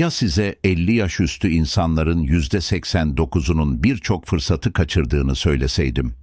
Ya size 50 yaş üstü insanların %89'unun birçok fırsatı kaçırdığını söyleseydim?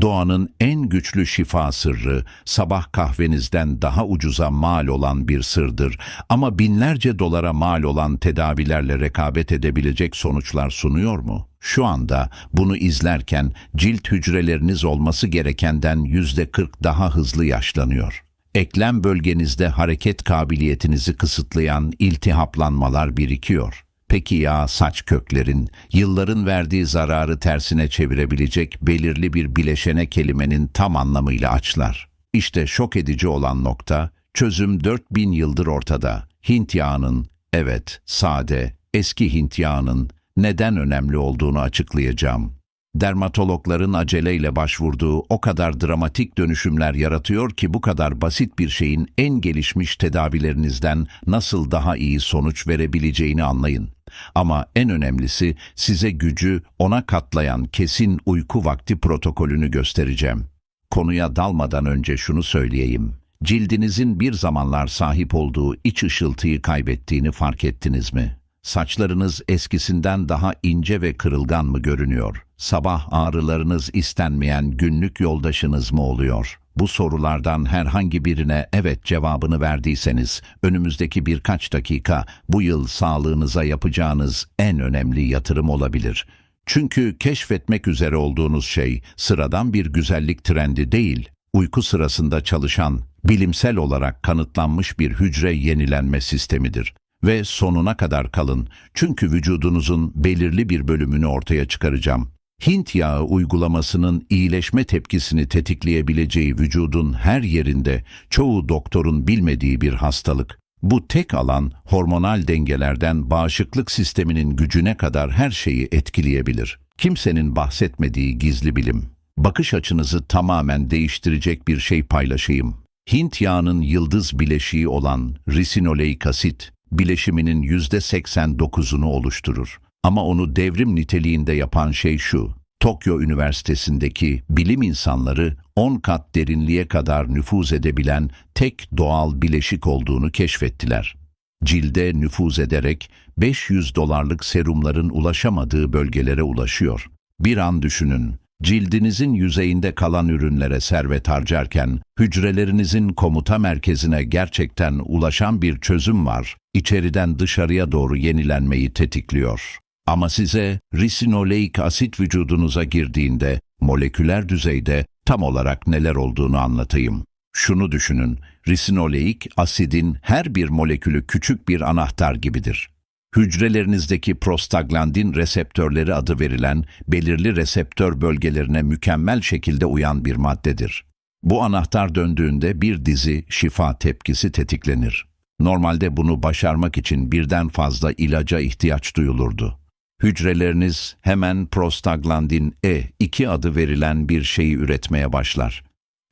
Doğanın en güçlü şifa sırrı, sabah kahvenizden daha ucuza mal olan bir sırdır ama binlerce dolara mal olan tedavilerle rekabet edebilecek sonuçlar sunuyor mu? Şu anda bunu izlerken cilt hücreleriniz olması gerekenden %40 daha hızlı yaşlanıyor. Eklem bölgenizde hareket kabiliyetinizi kısıtlayan iltihaplanmalar birikiyor. Peki ya saç köklerin, yılların verdiği zararı tersine çevirebilecek belirli bir bileşene kelimenin tam anlamıyla açlar. İşte şok edici olan nokta, çözüm 4000 yıldır ortada. Hint yağının, evet, sade, eski Hint yağının neden önemli olduğunu açıklayacağım. Dermatologların aceleyle başvurduğu o kadar dramatik dönüşümler yaratıyor ki bu kadar basit bir şeyin en gelişmiş tedavilerinizden nasıl daha iyi sonuç verebileceğini anlayın. Ama en önemlisi size gücü ona katlayan kesin uyku vakti protokolünü göstereceğim. Konuya dalmadan önce şunu söyleyeyim. Cildinizin bir zamanlar sahip olduğu iç ışıltıyı kaybettiğini fark ettiniz mi? Saçlarınız eskisinden daha ince ve kırılgan mı görünüyor? Sabah ağrılarınız istenmeyen günlük yoldaşınız mı oluyor? Bu sorulardan herhangi birine evet cevabını verdiyseniz önümüzdeki birkaç dakika bu yıl sağlığınıza yapacağınız en önemli yatırım olabilir. Çünkü keşfetmek üzere olduğunuz şey sıradan bir güzellik trendi değil, uyku sırasında çalışan, bilimsel olarak kanıtlanmış bir hücre yenilenme sistemidir ve sonuna kadar kalın. Çünkü vücudunuzun belirli bir bölümünü ortaya çıkaracağım. Hint yağı uygulamasının iyileşme tepkisini tetikleyebileceği vücudun her yerinde çoğu doktorun bilmediği bir hastalık. Bu tek alan hormonal dengelerden bağışıklık sisteminin gücüne kadar her şeyi etkileyebilir. Kimsenin bahsetmediği gizli bilim. Bakış açınızı tamamen değiştirecek bir şey paylaşayım. Hint yağının yıldız bileşiği olan risinoleik asit, bileşiminin %89'unu oluşturur. Ama onu devrim niteliğinde yapan şey şu, Tokyo Üniversitesi'ndeki bilim insanları 10 kat derinliğe kadar nüfuz edebilen tek doğal bileşik olduğunu keşfettiler. Cilde nüfuz ederek 500 dolarlık serumların ulaşamadığı bölgelere ulaşıyor. Bir an düşünün, cildinizin yüzeyinde kalan ürünlere servet harcarken hücrelerinizin komuta merkezine gerçekten ulaşan bir çözüm var. İçeriden dışarıya doğru yenilenmeyi tetikliyor. Ama size risinoleik asit vücudunuza girdiğinde moleküler düzeyde tam olarak neler olduğunu anlatayım. Şunu düşünün, risinoleik asidin her bir molekülü küçük bir anahtar gibidir. Hücrelerinizdeki prostaglandin reseptörleri adı verilen belirli reseptör bölgelerine mükemmel şekilde uyan bir maddedir. Bu anahtar döndüğünde bir dizi şifa tepkisi tetiklenir. Normalde bunu başarmak için birden fazla ilaca ihtiyaç duyulurdu. Hücreleriniz hemen prostaglandin E2 adı verilen bir şeyi üretmeye başlar.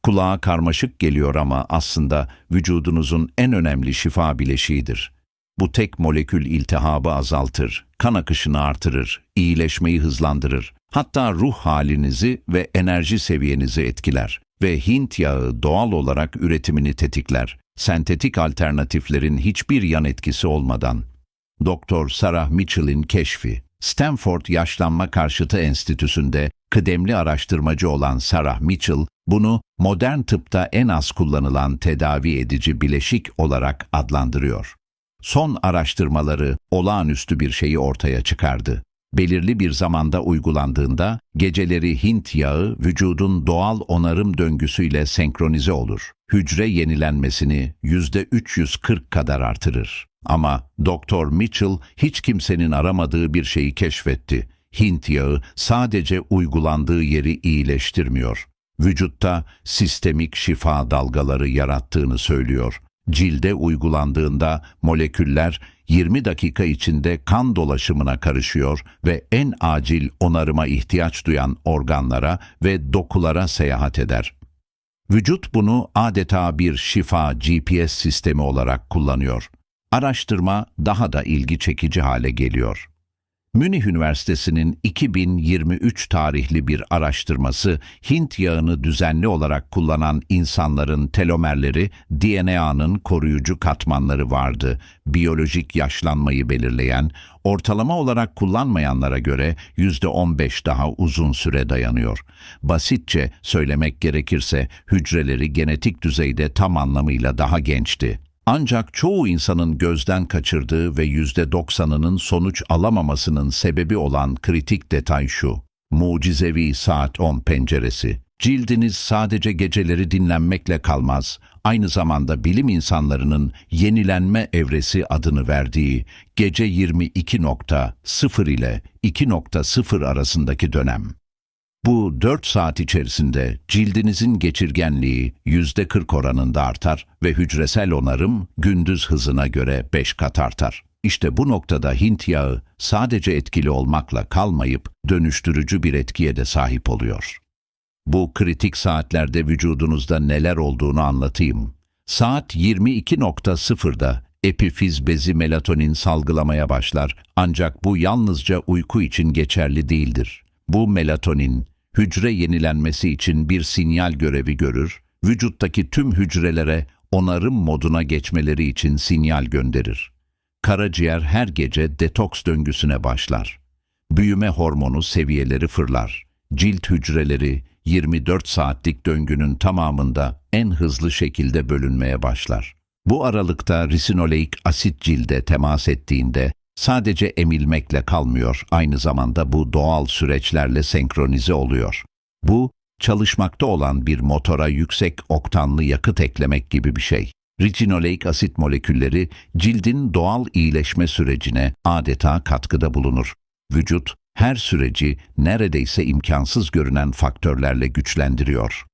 Kulağa karmaşık geliyor ama aslında vücudunuzun en önemli şifa bileşiğidir. Bu tek molekül iltihabı azaltır, kan akışını artırır, iyileşmeyi hızlandırır. Hatta ruh halinizi ve enerji seviyenizi etkiler ve Hint yağı doğal olarak üretimini tetikler. Sentetik alternatiflerin hiçbir yan etkisi olmadan. Doktor Sarah Mitchell'in keşfi Stanford Yaşlanma Karşıtı Enstitüsü'nde kıdemli araştırmacı olan Sarah Mitchell, bunu modern tıpta en az kullanılan tedavi edici bileşik olarak adlandırıyor. Son araştırmaları olağanüstü bir şeyi ortaya çıkardı. Belirli bir zamanda uygulandığında geceleri Hint yağı vücudun doğal onarım döngüsüyle senkronize olur. Hücre yenilenmesini %340 kadar artırır. Ama Doktor Mitchell hiç kimsenin aramadığı bir şeyi keşfetti. Hint yağı sadece uygulandığı yeri iyileştirmiyor. Vücutta sistemik şifa dalgaları yarattığını söylüyor. Cilde uygulandığında moleküller 20 dakika içinde kan dolaşımına karışıyor ve en acil onarıma ihtiyaç duyan organlara ve dokulara seyahat eder. Vücut bunu adeta bir şifa GPS sistemi olarak kullanıyor. Araştırma daha da ilgi çekici hale geliyor. Münih Üniversitesi'nin 2023 tarihli bir araştırması Hint yağını düzenli olarak kullanan insanların telomerleri DNA'nın koruyucu katmanları vardı. Biyolojik yaşlanmayı belirleyen, ortalama olarak kullanmayanlara göre %15 daha uzun süre dayanıyor. Basitçe söylemek gerekirse hücreleri genetik düzeyde tam anlamıyla daha gençti. Ancak çoğu insanın gözden kaçırdığı ve yüzde doksanının sonuç alamamasının sebebi olan kritik detay şu. Mucizevi saat 10 penceresi. Cildiniz sadece geceleri dinlenmekle kalmaz. Aynı zamanda bilim insanlarının yenilenme evresi adını verdiği gece 22.0 ile 2.0 arasındaki dönem. Bu 4 saat içerisinde cildinizin geçirgenliği %40 oranında artar ve hücresel onarım gündüz hızına göre 5 kat artar. İşte bu noktada Hint yağı sadece etkili olmakla kalmayıp dönüştürücü bir etkiye de sahip oluyor. Bu kritik saatlerde vücudunuzda neler olduğunu anlatayım. Saat 22.0'da epifiz bezi melatonin salgılamaya başlar ancak bu yalnızca uyku için geçerli değildir. Bu melatonin hücre yenilenmesi için bir sinyal görevi görür, vücuttaki tüm hücrelere onarım moduna geçmeleri için sinyal gönderir. Karaciğer her gece detoks döngüsüne başlar. Büyüme hormonu seviyeleri fırlar. Cilt hücreleri 24 saatlik döngünün tamamında en hızlı şekilde bölünmeye başlar. Bu aralıkta risinoleik asit cilde temas ettiğinde sadece emilmekle kalmıyor, aynı zamanda bu doğal süreçlerle senkronize oluyor. Bu, çalışmakta olan bir motora yüksek oktanlı yakıt eklemek gibi bir şey. Retinoleik asit molekülleri cildin doğal iyileşme sürecine adeta katkıda bulunur. Vücut her süreci neredeyse imkansız görünen faktörlerle güçlendiriyor.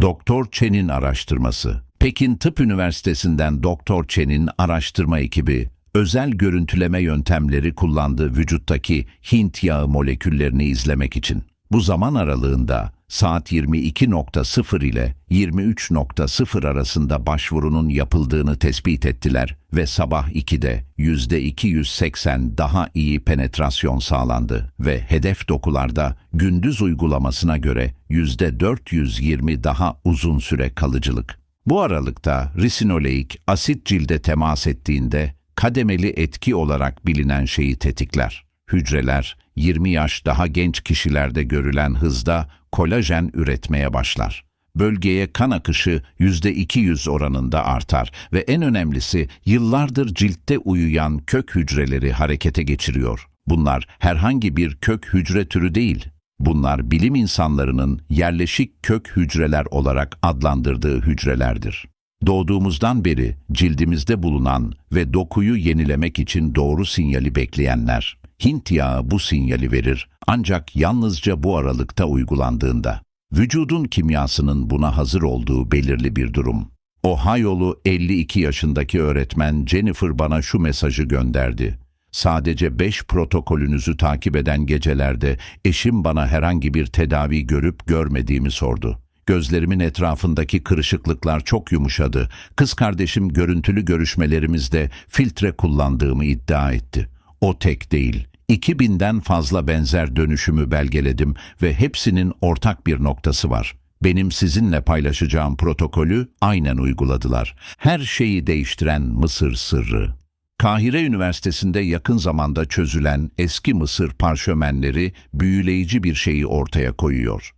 Doktor Chen'in araştırması Pekin Tıp Üniversitesi'nden Doktor Chen'in araştırma ekibi özel görüntüleme yöntemleri kullandı vücuttaki Hint yağı moleküllerini izlemek için. Bu zaman aralığında saat 22.0 ile 23.0 arasında başvurunun yapıldığını tespit ettiler ve sabah 2'de %280 daha iyi penetrasyon sağlandı ve hedef dokularda gündüz uygulamasına göre %420 daha uzun süre kalıcılık. Bu aralıkta risinoleik asit cilde temas ettiğinde kademeli etki olarak bilinen şeyi tetikler. Hücreler 20 yaş daha genç kişilerde görülen hızda kolajen üretmeye başlar. Bölgeye kan akışı %200 oranında artar ve en önemlisi yıllardır ciltte uyuyan kök hücreleri harekete geçiriyor. Bunlar herhangi bir kök hücre türü değil. Bunlar bilim insanlarının yerleşik kök hücreler olarak adlandırdığı hücrelerdir. Doğduğumuzdan beri cildimizde bulunan ve dokuyu yenilemek için doğru sinyali bekleyenler. Hint yağı bu sinyali verir ancak yalnızca bu aralıkta uygulandığında. Vücudun kimyasının buna hazır olduğu belirli bir durum. Ohio'lu 52 yaşındaki öğretmen Jennifer bana şu mesajı gönderdi. Sadece 5 protokolünüzü takip eden gecelerde eşim bana herhangi bir tedavi görüp görmediğimi sordu. Gözlerimin etrafındaki kırışıklıklar çok yumuşadı. Kız kardeşim görüntülü görüşmelerimizde filtre kullandığımı iddia etti. O tek değil. 2000'den fazla benzer dönüşümü belgeledim ve hepsinin ortak bir noktası var. Benim sizinle paylaşacağım protokolü aynen uyguladılar. Her şeyi değiştiren Mısır sırrı. Kahire Üniversitesi'nde yakın zamanda çözülen eski Mısır parşömenleri büyüleyici bir şeyi ortaya koyuyor.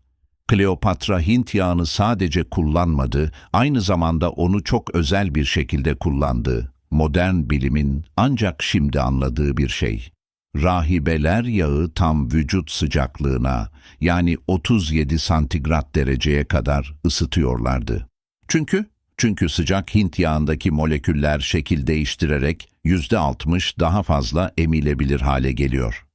Kleopatra Hint yağını sadece kullanmadı, aynı zamanda onu çok özel bir şekilde kullandı. Modern bilimin ancak şimdi anladığı bir şey. Rahibeler yağı tam vücut sıcaklığına yani 37 santigrat dereceye kadar ısıtıyorlardı. Çünkü çünkü sıcak Hint yağındaki moleküller şekil değiştirerek %60 daha fazla emilebilir hale geliyor.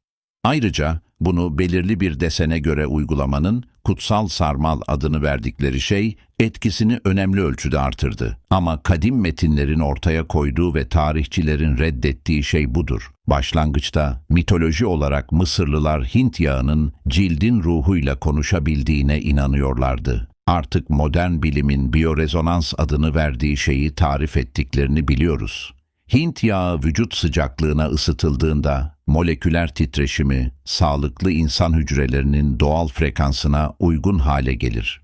Ayrıca bunu belirli bir desene göre uygulamanın kutsal sarmal adını verdikleri şey etkisini önemli ölçüde artırdı. Ama kadim metinlerin ortaya koyduğu ve tarihçilerin reddettiği şey budur. Başlangıçta mitoloji olarak Mısırlılar Hint yağının cildin ruhuyla konuşabildiğine inanıyorlardı. Artık modern bilimin biyorezonans adını verdiği şeyi tarif ettiklerini biliyoruz. Hint yağı vücut sıcaklığına ısıtıldığında moleküler titreşimi sağlıklı insan hücrelerinin doğal frekansına uygun hale gelir.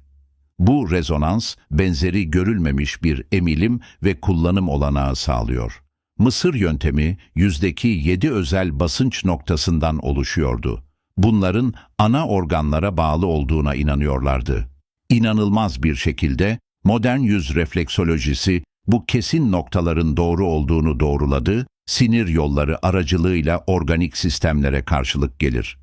Bu rezonans benzeri görülmemiş bir emilim ve kullanım olanağı sağlıyor. Mısır yöntemi yüzdeki 7 özel basınç noktasından oluşuyordu. Bunların ana organlara bağlı olduğuna inanıyorlardı. İnanılmaz bir şekilde modern yüz refleksolojisi bu kesin noktaların doğru olduğunu doğruladı, sinir yolları aracılığıyla organik sistemlere karşılık gelir.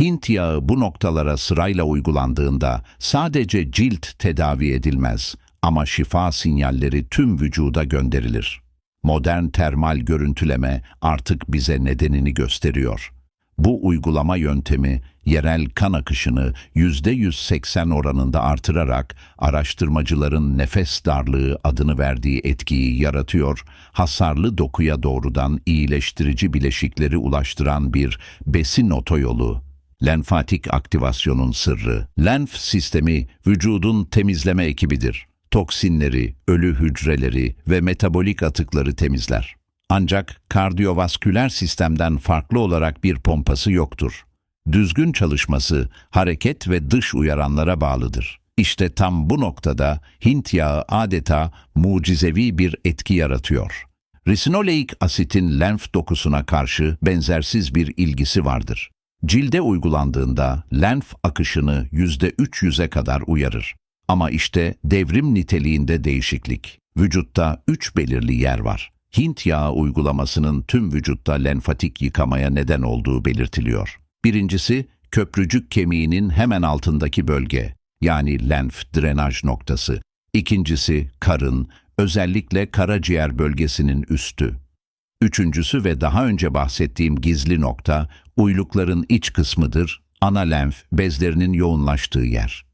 Hint yağı bu noktalara sırayla uygulandığında sadece cilt tedavi edilmez ama şifa sinyalleri tüm vücuda gönderilir. Modern termal görüntüleme artık bize nedenini gösteriyor. Bu uygulama yöntemi yerel kan akışını %180 oranında artırarak araştırmacıların nefes darlığı adını verdiği etkiyi yaratıyor, hasarlı dokuya doğrudan iyileştirici bileşikleri ulaştıran bir besin otoyolu. Lenfatik aktivasyonun sırrı. Lenf sistemi vücudun temizleme ekibidir. Toksinleri, ölü hücreleri ve metabolik atıkları temizler. Ancak kardiyovasküler sistemden farklı olarak bir pompası yoktur. Düzgün çalışması hareket ve dış uyaranlara bağlıdır. İşte tam bu noktada Hint yağı adeta mucizevi bir etki yaratıyor. Risinoleik asitin lenf dokusuna karşı benzersiz bir ilgisi vardır. Cilde uygulandığında lenf akışını %300'e kadar uyarır. Ama işte devrim niteliğinde değişiklik. Vücutta üç belirli yer var. Hint yağı uygulamasının tüm vücutta lenfatik yıkamaya neden olduğu belirtiliyor. Birincisi, köprücük kemiğinin hemen altındaki bölge, yani lenf drenaj noktası. İkincisi, karın, özellikle karaciğer bölgesinin üstü. Üçüncüsü ve daha önce bahsettiğim gizli nokta, uylukların iç kısmıdır, ana lenf bezlerinin yoğunlaştığı yer.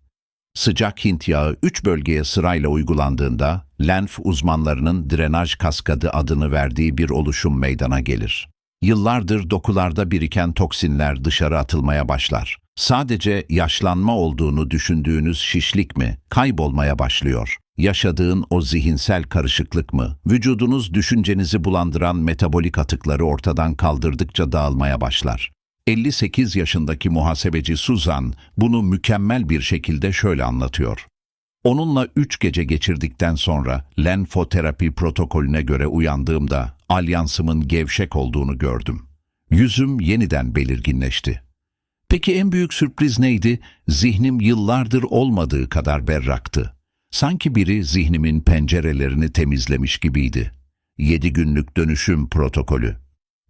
Sıcak Hint yağı üç bölgeye sırayla uygulandığında lenf uzmanlarının drenaj kaskadı adını verdiği bir oluşum meydana gelir. Yıllardır dokularda biriken toksinler dışarı atılmaya başlar. Sadece yaşlanma olduğunu düşündüğünüz şişlik mi kaybolmaya başlıyor? Yaşadığın o zihinsel karışıklık mı? Vücudunuz düşüncenizi bulandıran metabolik atıkları ortadan kaldırdıkça dağılmaya başlar. 58 yaşındaki muhasebeci Suzan bunu mükemmel bir şekilde şöyle anlatıyor. Onunla 3 gece geçirdikten sonra lenfoterapi protokolüne göre uyandığımda alyansımın gevşek olduğunu gördüm. Yüzüm yeniden belirginleşti. Peki en büyük sürpriz neydi? Zihnim yıllardır olmadığı kadar berraktı. Sanki biri zihnimin pencerelerini temizlemiş gibiydi. 7 günlük dönüşüm protokolü.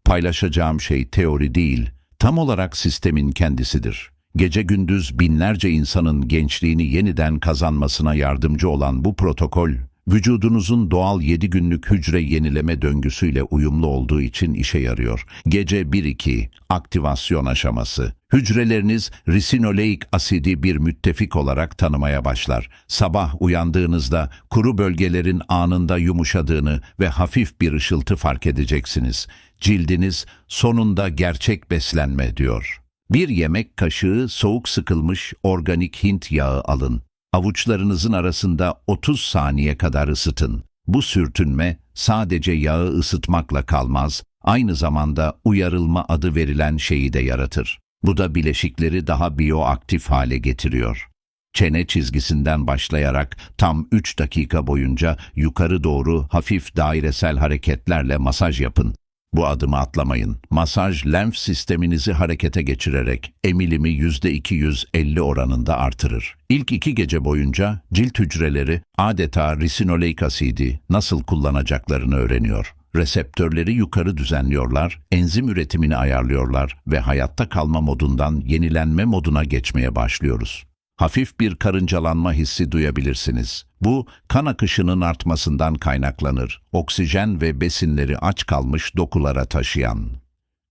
Paylaşacağım şey teori değil, tam olarak sistemin kendisidir. Gece gündüz binlerce insanın gençliğini yeniden kazanmasına yardımcı olan bu protokol, vücudunuzun doğal 7 günlük hücre yenileme döngüsüyle uyumlu olduğu için işe yarıyor. Gece 1-2 aktivasyon aşaması. Hücreleriniz risinoleik asidi bir müttefik olarak tanımaya başlar. Sabah uyandığınızda kuru bölgelerin anında yumuşadığını ve hafif bir ışıltı fark edeceksiniz. Cildiniz sonunda gerçek beslenme diyor. Bir yemek kaşığı soğuk sıkılmış organik Hint yağı alın. Avuçlarınızın arasında 30 saniye kadar ısıtın. Bu sürtünme sadece yağı ısıtmakla kalmaz, aynı zamanda uyarılma adı verilen şeyi de yaratır. Bu da bileşikleri daha bioaktif hale getiriyor. Çene çizgisinden başlayarak tam 3 dakika boyunca yukarı doğru hafif dairesel hareketlerle masaj yapın. Bu adımı atlamayın. Masaj lenf sisteminizi harekete geçirerek emilimi %250 oranında artırır. İlk iki gece boyunca cilt hücreleri adeta risinoleik asidi nasıl kullanacaklarını öğreniyor. Reseptörleri yukarı düzenliyorlar, enzim üretimini ayarlıyorlar ve hayatta kalma modundan yenilenme moduna geçmeye başlıyoruz hafif bir karıncalanma hissi duyabilirsiniz. Bu kan akışının artmasından kaynaklanır. Oksijen ve besinleri aç kalmış dokulara taşıyan.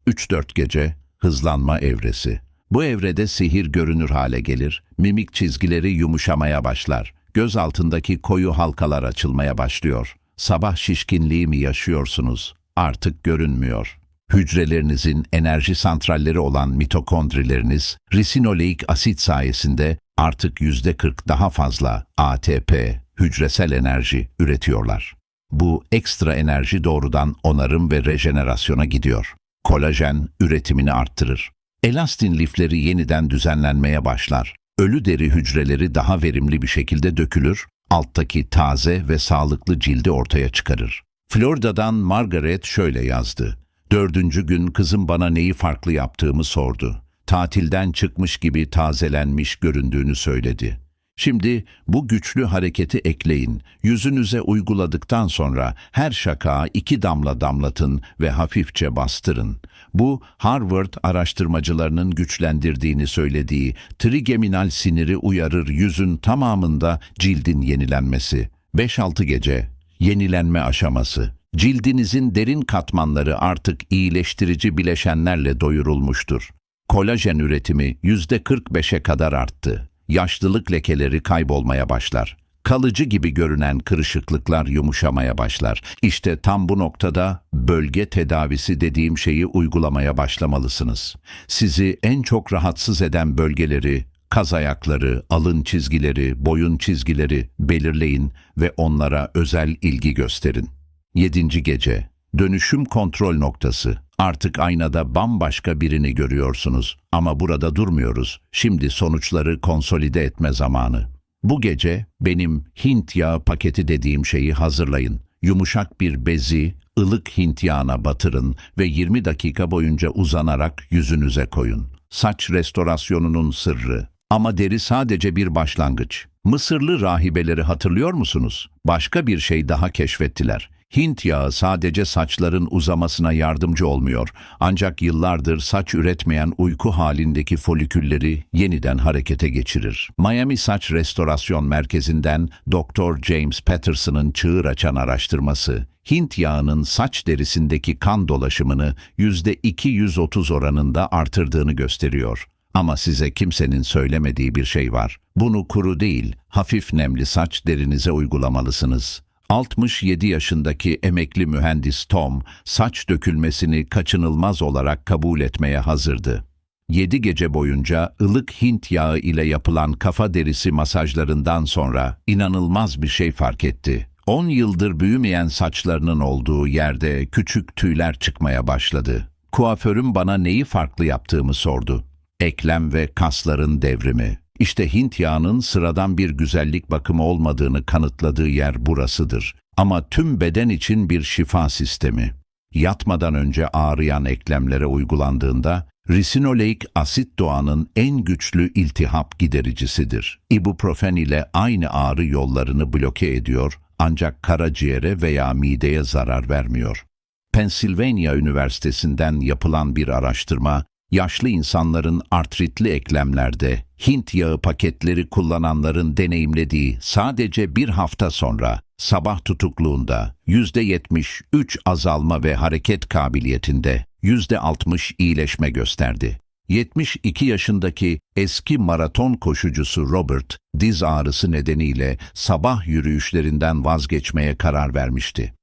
3-4 gece hızlanma evresi. Bu evrede sihir görünür hale gelir, mimik çizgileri yumuşamaya başlar. Göz altındaki koyu halkalar açılmaya başlıyor. Sabah şişkinliği mi yaşıyorsunuz? Artık görünmüyor. Hücrelerinizin enerji santralleri olan mitokondrileriniz risinoleik asit sayesinde artık yüzde 40 daha fazla ATP, hücresel enerji üretiyorlar. Bu ekstra enerji doğrudan onarım ve rejenerasyona gidiyor. Kolajen üretimini arttırır. Elastin lifleri yeniden düzenlenmeye başlar. Ölü deri hücreleri daha verimli bir şekilde dökülür, alttaki taze ve sağlıklı cildi ortaya çıkarır. Florida'dan Margaret şöyle yazdı. Dördüncü gün kızım bana neyi farklı yaptığımı sordu. Tatilden çıkmış gibi tazelenmiş göründüğünü söyledi. Şimdi bu güçlü hareketi ekleyin. Yüzünüze uyguladıktan sonra her şakağa iki damla damlatın ve hafifçe bastırın. Bu Harvard araştırmacılarının güçlendirdiğini söylediği trigeminal siniri uyarır yüzün tamamında cildin yenilenmesi. 5-6 gece yenilenme aşaması. Cildinizin derin katmanları artık iyileştirici bileşenlerle doyurulmuştur. Kolajen üretimi %45'e kadar arttı. Yaşlılık lekeleri kaybolmaya başlar. Kalıcı gibi görünen kırışıklıklar yumuşamaya başlar. İşte tam bu noktada bölge tedavisi dediğim şeyi uygulamaya başlamalısınız. Sizi en çok rahatsız eden bölgeleri, kaz ayakları, alın çizgileri, boyun çizgileri belirleyin ve onlara özel ilgi gösterin. 7. gece Dönüşüm kontrol noktası. Artık aynada bambaşka birini görüyorsunuz ama burada durmuyoruz. Şimdi sonuçları konsolide etme zamanı. Bu gece benim Hint yağı paketi dediğim şeyi hazırlayın. Yumuşak bir bezi ılık Hint yağına batırın ve 20 dakika boyunca uzanarak yüzünüze koyun. Saç restorasyonunun sırrı. Ama deri sadece bir başlangıç. Mısırlı rahibeleri hatırlıyor musunuz? Başka bir şey daha keşfettiler. Hint yağı sadece saçların uzamasına yardımcı olmuyor. Ancak yıllardır saç üretmeyen uyku halindeki folikülleri yeniden harekete geçirir. Miami Saç Restorasyon Merkezi'nden Dr. James Patterson'ın çığır açan araştırması, Hint yağının saç derisindeki kan dolaşımını %230 oranında artırdığını gösteriyor. Ama size kimsenin söylemediği bir şey var. Bunu kuru değil, hafif nemli saç derinize uygulamalısınız. 67 yaşındaki emekli mühendis Tom, saç dökülmesini kaçınılmaz olarak kabul etmeye hazırdı. 7 gece boyunca ılık Hint yağı ile yapılan kafa derisi masajlarından sonra inanılmaz bir şey fark etti. 10 yıldır büyümeyen saçlarının olduğu yerde küçük tüyler çıkmaya başladı. Kuaförüm bana neyi farklı yaptığımı sordu. Eklem ve kasların devrimi. İşte Hint yağının sıradan bir güzellik bakımı olmadığını kanıtladığı yer burasıdır. Ama tüm beden için bir şifa sistemi. Yatmadan önce ağrıyan eklemlere uygulandığında risinoleik asit doğanın en güçlü iltihap gidericisidir. İbuprofen ile aynı ağrı yollarını bloke ediyor ancak karaciğere veya mideye zarar vermiyor. Pennsylvania Üniversitesi'nden yapılan bir araştırma, yaşlı insanların artritli eklemlerde Hint yağı paketleri kullananların deneyimlediği sadece bir hafta sonra sabah tutukluğunda %73 azalma ve hareket kabiliyetinde %60 iyileşme gösterdi. 72 yaşındaki eski maraton koşucusu Robert, diz ağrısı nedeniyle sabah yürüyüşlerinden vazgeçmeye karar vermişti.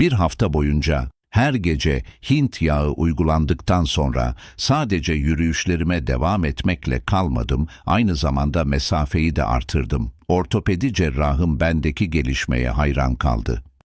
Bir hafta boyunca her gece Hint yağı uygulandıktan sonra sadece yürüyüşlerime devam etmekle kalmadım, aynı zamanda mesafeyi de artırdım. Ortopedi cerrahım bendeki gelişmeye hayran kaldı.